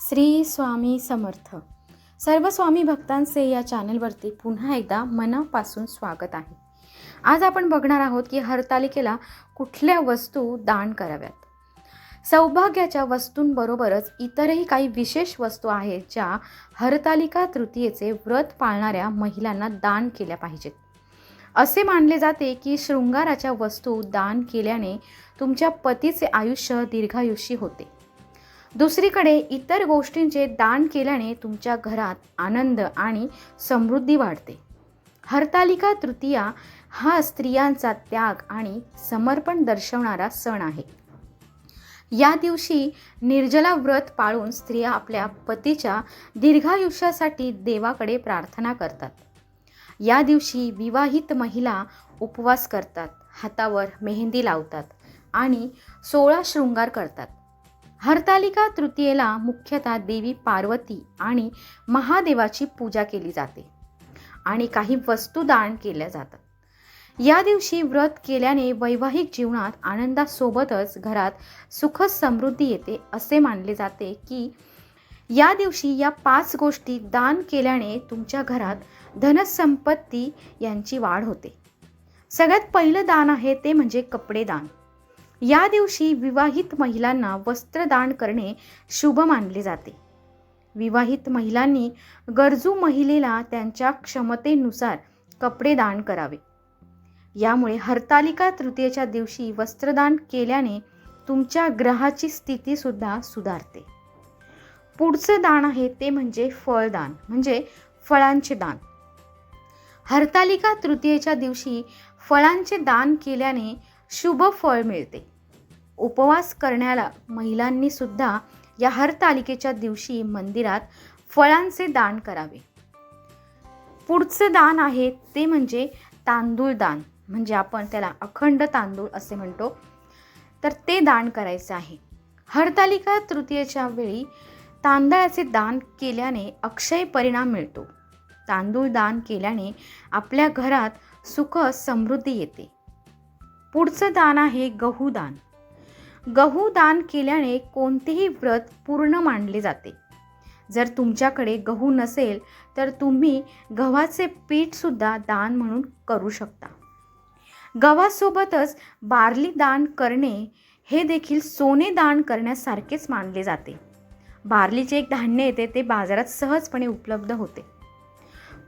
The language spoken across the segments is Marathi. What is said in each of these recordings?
श्री स्वामी समर्थ. सर्व स्वामी भक्तांचे या चॅनलवरती पुन्हा एकदा मनापासून स्वागत आहे. आज आपण बघणार आहोत की हरतालिकेला कुठल्या वस्तू दान कराव्यात? सौभाग्याच्या वस्तूंबरोबरच इतरही काही विशेष वस्तू आहेत ज्या हरतालिका तृतीयेचे व्रत पाळणाऱ्या महिलांना दान केल्या पाहिजेत. असे मानले जाते की शृंगाराच्या वस्तू दान केल्याने तुमच्या पतीचे आयुष्य दीर्घायुषी होते. दुसरीकडे इतर गोष्टींचे दान केल्याने तुमच्या घरात आनंद आणि समृद्धी वाढते. हरतालिका तृतीया हा स्त्रियांचा त्याग आणि समर्पण दर्शवणारा सण आहे. या दिवशी निर्जला व्रत पाळून स्त्रिया आपल्या पतीच्या दीर्घायुष्यासाठी देवाकडे प्रार्थना करतात. या दिवशी विवाहित महिला उपवास करतात हातावर मेहंदी लावतात आणि सोळा शृंगार करतात. हरतालिका तृतीयेला मुख्यतः देवी पार्वती आणि महादेवाची पूजा केली जाते आणि काही वस्तू दान केल्या जातात. या दिवशी व्रत केल्याने वैवाहिक जीवनात आनंदासोबतच घरात सुख समृद्धी येते असे मानले जाते की या दिवशी या पाच गोष्टी दान केल्याने तुमच्या घरात धनसंपत्ती यांची वाढ होते. सगळ्यात पहिलं दान आहे ते म्हणजे कपडे दान. या दिवशी विवाहित महिलांना वस्त्रदान करणे शुभ मानले जाते. विवाहित महिलांनी गरजू महिलेला त्यांच्या क्षमतेनुसार कपडे दान करावे. यामुळे हरतालिका तृतीयेच्या दिवशी वस्त्रदान केल्याने तुमच्या ग्रहाची स्थितीसुद्धा सुधारते. पुढचं दान आहे ते म्हणजे फळदान म्हणजे फळांचे दान. हरतालिका तृतीयेच्या दिवशी फळांचे दान केल्याने शुभ फळ मिळते. उपवास करण्याला महिलांनी सुद्धा या हरतालिकेच्या दिवशी मंदिरात फळांचे दान करावे. पुढचं दान आहे ते म्हणजे तांदूळ दान. म्हणजे आपण त्याला अखंड तांदूळ असे म्हणतो. तर ते दान करायचं आहे. हरतालिका तृतीयेच्या वेळी तांदळाचे दान केल्याने अक्षय परिणाम मिळतो. तांदूळ दान केल्याने आपल्या घरात सुख समृद्धी येते. पुढचं दान आहे गहू दान गहू दान केल्याने कोणतेही व्रत पूर्ण मानले जाते. जर तुमच्याकडे गहू नसेल तर तुम्ही गव्हाचे पीठसुद्धा दान म्हणून करू शकता. गव्हासोबतच बार्ली दान करणे हे देखील सोने दान करण्यासारखेच मानले जाते. बार्लीचे एक धान्य येते ते बाजारात सहजपणे उपलब्ध होते.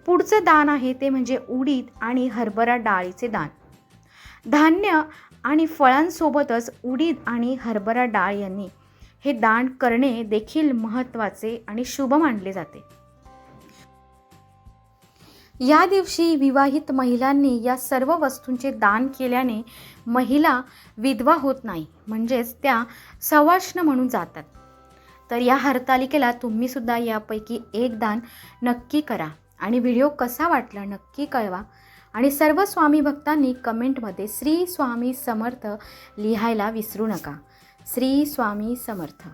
पुढचं दान आहे ते म्हणजे उडीद आणि हरभरा डाळीचे दान. धान्य आणि फळांसोबतच उडीद आणि हरभरा डाळ यांनी हे दान करणे देखील महत्त्वाचे आणि शुभ मानले जाते. या दिवशी विवाहित महिलांनी या सर्व वस्तूंचे दान केल्याने महिला विधवा होत नाही म्हणजेच त्या सवाष्ण म्हणून जातात. तर या हरतालिकेला तुम्ही सुद्धा यापैकी एक दान नक्की करा आणि व्हिडिओ कसा वाटला नक्की कळवा. आणि सर्व स्वामी भक्तांनी कमेंटमध्ये श्री स्वामी समर्थ लिहायला विसरू नका. श्री स्वामी समर्थ.